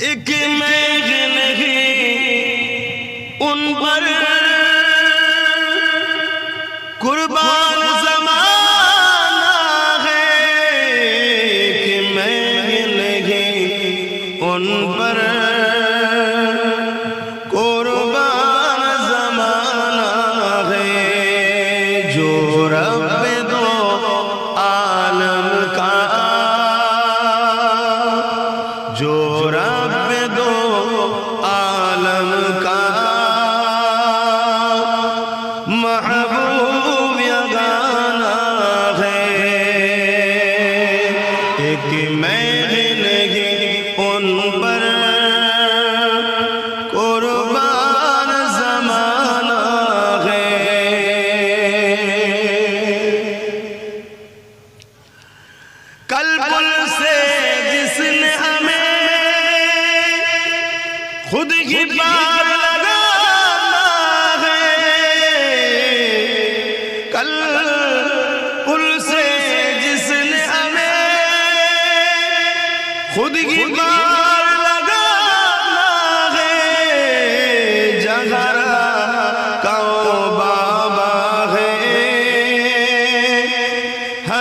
ایک میغ نہیں ان پر قربان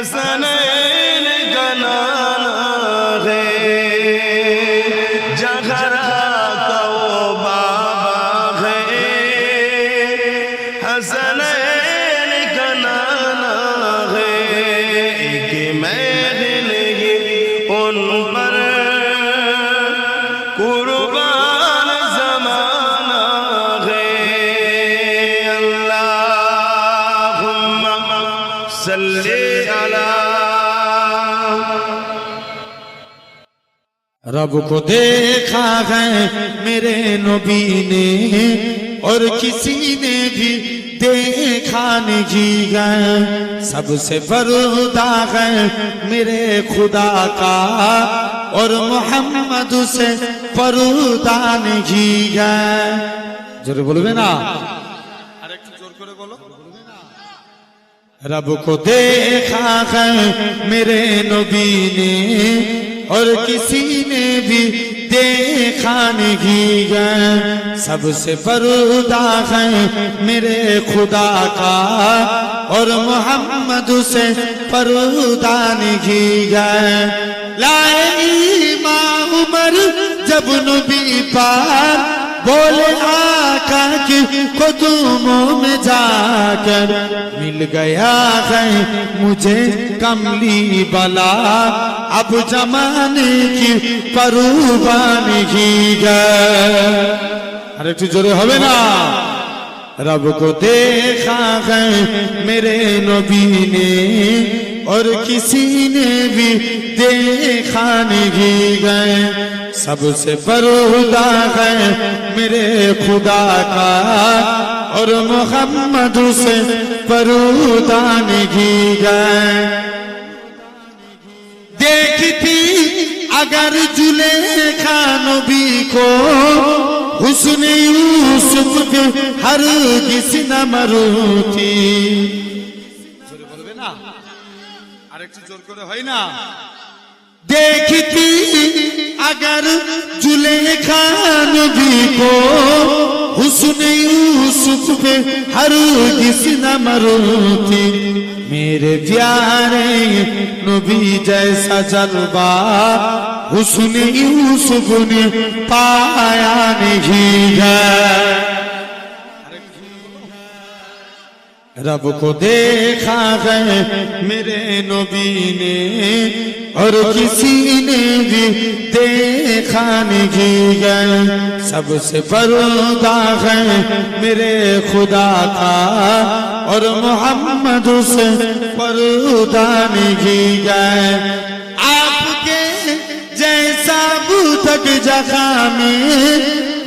حسنین کا رب کو دیکھا ہے میرے نبی نے اور کسی نے بھی دیکھا نہیں ہے۔ سب سے بردہ ہے میرے خدا کا اور محمد سے پردہ نہیں ہے۔ جوری بولوے نا۔ رب کو دیکھا ہے میرے نبی نے اور کسی نے بھی دیکھا نہیں ہے۔ سب سے پردہ ہے میرے خدا کا۔ اور محمد سے پردہ نہیں ہے۔ لائے امام عمر جب نبی پار بولے آقا کی قدموں میں جا کر مل گیا ہے مجھے کملی بلا اب زمانے کی پروبان ہی گئے۔ ارے تو جورے ہوئے نا۔ رب کو دیکھا ہے میرے نبی نے اور کسی نے بھی دیکھا نہیں گئے۔ سب سے پردہ ہے میرے خدا کا اور محمد سے پردہ نہیں گئے دیکھتی اگر جلے نبی کو حسن یوسف کے ہر کسی نہ مروتی دیکھتی اگر جلے نبی کو حسن یوسف پہ ہر کسی نہ مروتی میرے پیارے نبی جیسا جلوہ حسن یوسف نے پایا نہیں ہے۔ رب کو دیکھا ہے میرے نبی نے اور کسی نے بھی دیکھا نہیں گئے سب سے پردہ ہے میرے خدا کا اور محمد سے پردہ نہیں گئے آپ کے جیسا بودک جگہ میں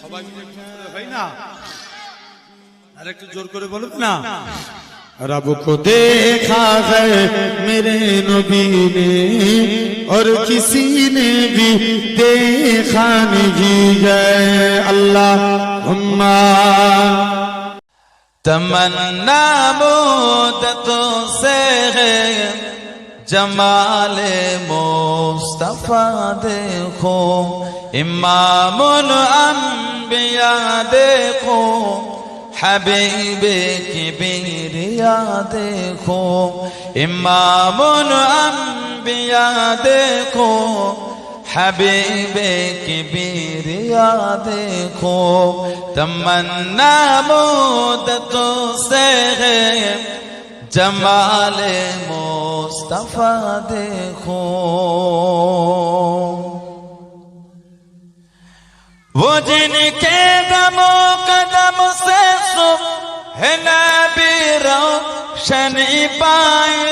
সবাই হয় না আরেকটু জোর করে বলুন না رب کو دیکھا ہے میرے نبی نے، اور کسی نے بھی دیکھا نہیں ہے۔ اللہ تمنا مدتوں سے ہے۔ جمال مصطفیٰ دیکھو۔ امام الانبیاء دیکھو۔ حبیب کبیریا دیکھو امام الانبیاء دیکھو حبیب کبیریا دیکھو، تمنا مدتوں سے ہے، جمال مصطفیٰ دیکھو۔ وہ جن کے دم و روشنی پائے۔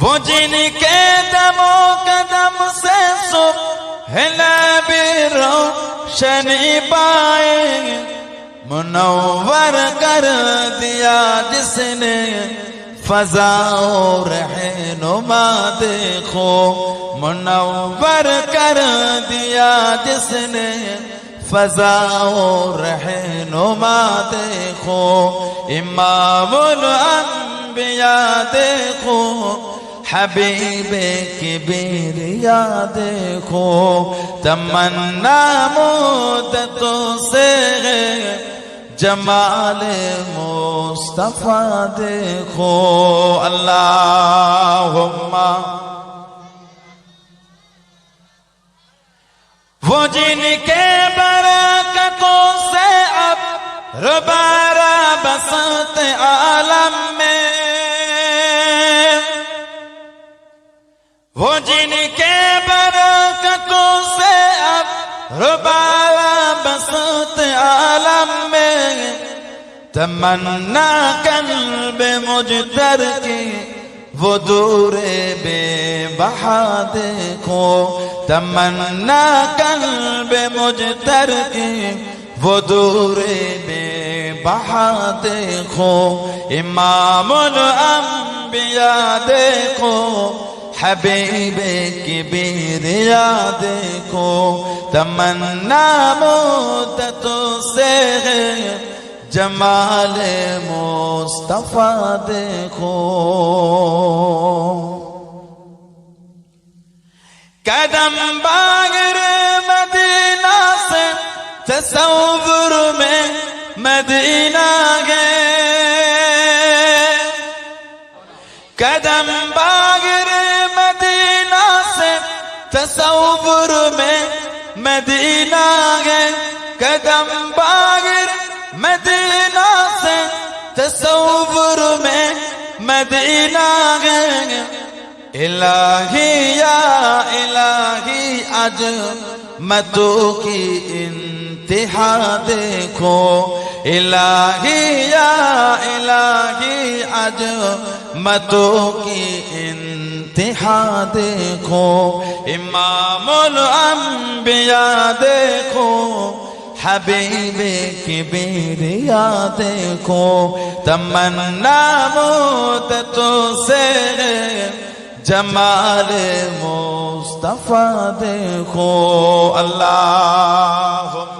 وہ جن کے دم و قدم سے صبح ہے نبی روشنی پائے۔ منور کر دیا جس نے فضا و رہنما دیکھو۔ منور کر دیا جس نے فضا و رہنما دیکھو امام الانبیاء دیکھو، حبیب کبیریا دیکھو، تمنا مدتوں سے ہے، جمال مصطفیٰ دیکھو، اللہم وہ جن کے برکتوں سے اب ربارہ بسط عالم میں۔ وہ جن کے برکتوں سے اب ربارہ بسط عالم میں۔ تمنا قلب مجتر کی وہ دور بے بہا دیکھو۔ تمنا قلب مجتر کی وہ دور بے بہا دیکھو امام الانبیاء دیکھو حبیب کبیریا دیکھو تمنا مدتوں سے ہے جمال مصطفیٰ دیکھو قدم باگر مدینہ سے تصور میں مدینہ گئے۔ قدم باگر مدینہ سے تصور میں مدینہ گئے۔ قدم باگر مدینہ سے تصور میں مدینہ گئے۔ الہی یا الہی اج متو کی ان انتہا دیکھو الہی یا الہی اج متو کی انتہا دیکھو امام الانبیاء دیکھو حبیب کبیریا دیکھو تمنا مدتوں سے جمال مصطفیٰ دیکھو اللہ